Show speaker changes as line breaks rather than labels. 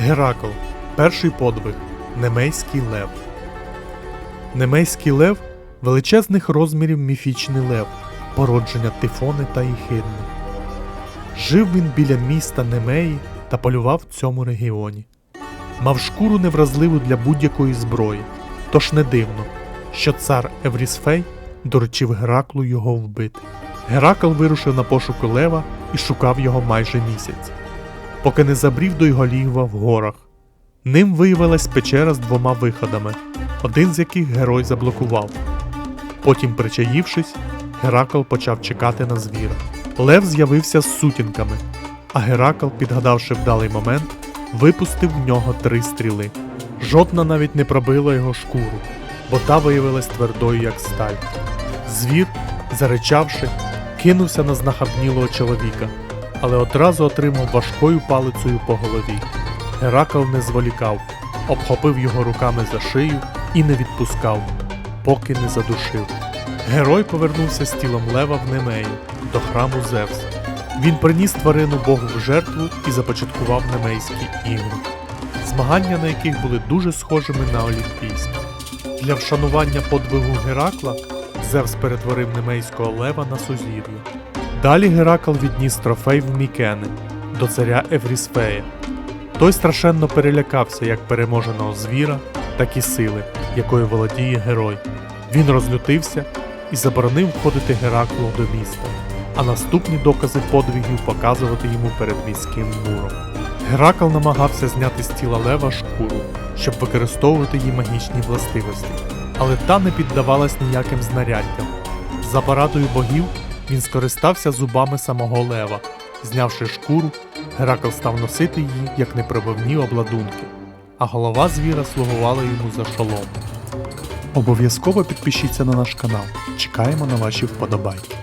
Геракл. Перший подвиг. Немейський лев. Немейський лев величезних розмірів міфічний лев, породження Тифони та Іхидни. Жив він біля міста Немеї та полював в цьому регіоні. Мав шкуру невразливу для будь-якої зброї, тож не дивно, що цар Еврісфей доручив Гераклу його вбити. Геракл вирушив на пошуки лева і шукав його майже місяць, поки не забрів до його лігва в горах. Ним виявилась печера з двома виходами, один з яких герой заблокував. Потім, причаївшись, Геракл почав чекати на звіра. Лев з'явився з сутінками, а Геракл, підгадавши вдалий момент, випустив в нього три стріли. Жодна навіть не пробила його шкуру, бо та виявилась твердою, як сталь. Звір, заричавши, кинувся на знахабнілого чоловіка, але одразу отримав важкою палицею по голові. Геракл не зволікав, обхопив його руками за шию і не відпускав, поки не задушив. Герой повернувся з тілом лева в Немею до храму Зевса. Він приніс тварину Богу в жертву і започаткував Немейські ігри, змагання на яких були дуже схожими на Олімпійські. Для вшанування подвигу Геракла Зевс перетворив Немейського лева на сузір'я. Далі Геракл відніс трофей в Мікени до царя Еврісфея. Той страшенно перелякався як переможеного звіра, так і сили, якою володіє герой. Він розлютився і заборонив входити Гераклу до міста, а наступні докази подвигів показувати йому перед міським муром. Геракл намагався зняти з тіла лева шкуру, щоб використовувати її магічні властивості, але та не піддавалась ніяким знаряддям. За порадою богів він скористався зубами самого лева. Знявши шкуру, Геракл став носити її як непробивні обладунки, а голова звіра слугувала йому за шолом. Обов'язково підпишіться на наш канал. Чекаємо на ваші вподобайки.